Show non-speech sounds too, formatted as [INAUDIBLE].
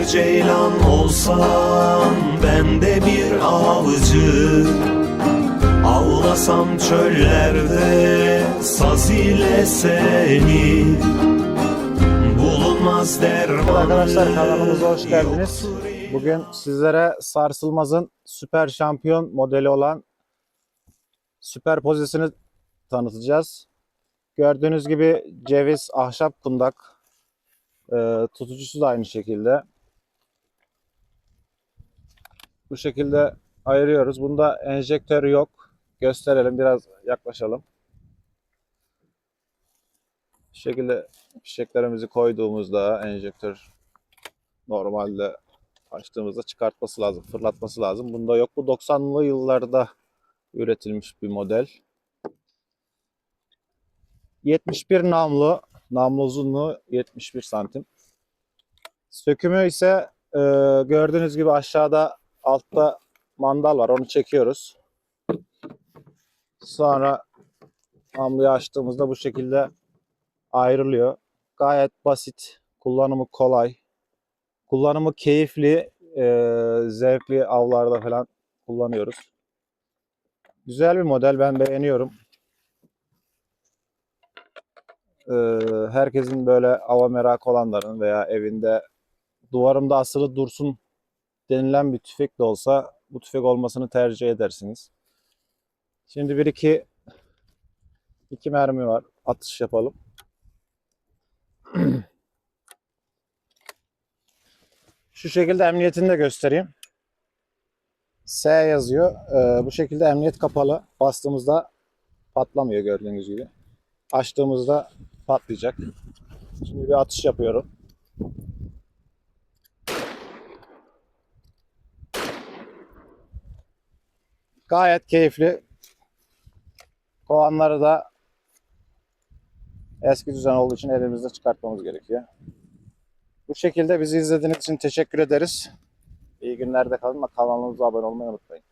bir ceylan olsam Ben de bir avcı Avlasam çöllerde Saz ile seni Bulunmaz dermanı Arkadaşlar kanalımıza hoş geldiniz. Bugün sizlere Sarsılmaz'ın süper şampiyon modeli olan süper pozisini tanıtacağız. Gördüğünüz gibi ceviz, ahşap kundak, e, tutucusu da aynı şekilde. Bu şekilde ayırıyoruz. Bunda enjektör yok. Gösterelim, biraz yaklaşalım. Bu şekilde fişeklerimizi koyduğumuzda enjektör normalde açtığımızda çıkartması lazım, fırlatması lazım. Bunda yok. Bu 90'lı yıllarda üretilmiş bir model. 71 namlu, namlu uzunluğu 71 santim. Sökümü ise e, gördüğünüz gibi aşağıda altta mandal var. Onu çekiyoruz. Sonra namluyu açtığımızda bu şekilde ayrılıyor. Gayet basit. Kullanımı kolay. Kullanımı keyifli, e, zevkli avlarda falan kullanıyoruz. Güzel bir model, ben beğeniyorum. E, herkesin böyle ava merakı olanların veya evinde duvarımda asılı dursun denilen bir tüfek de olsa bu tüfek olmasını tercih edersiniz. Şimdi bir iki iki mermi var. Atış yapalım. [CLEARS THROAT] Şu şekilde emniyetini de göstereyim. S yazıyor. Ee, bu şekilde emniyet kapalı. Bastığımızda patlamıyor gördüğünüz gibi. Açtığımızda patlayacak. Şimdi bir atış yapıyorum. Gayet keyifli. Kovanları da eski düzen olduğu için elimizde çıkartmamız gerekiyor. Bu şekilde bizi izlediğiniz için teşekkür ederiz. İyi günlerde kalın ve kanalımıza abone olmayı unutmayın.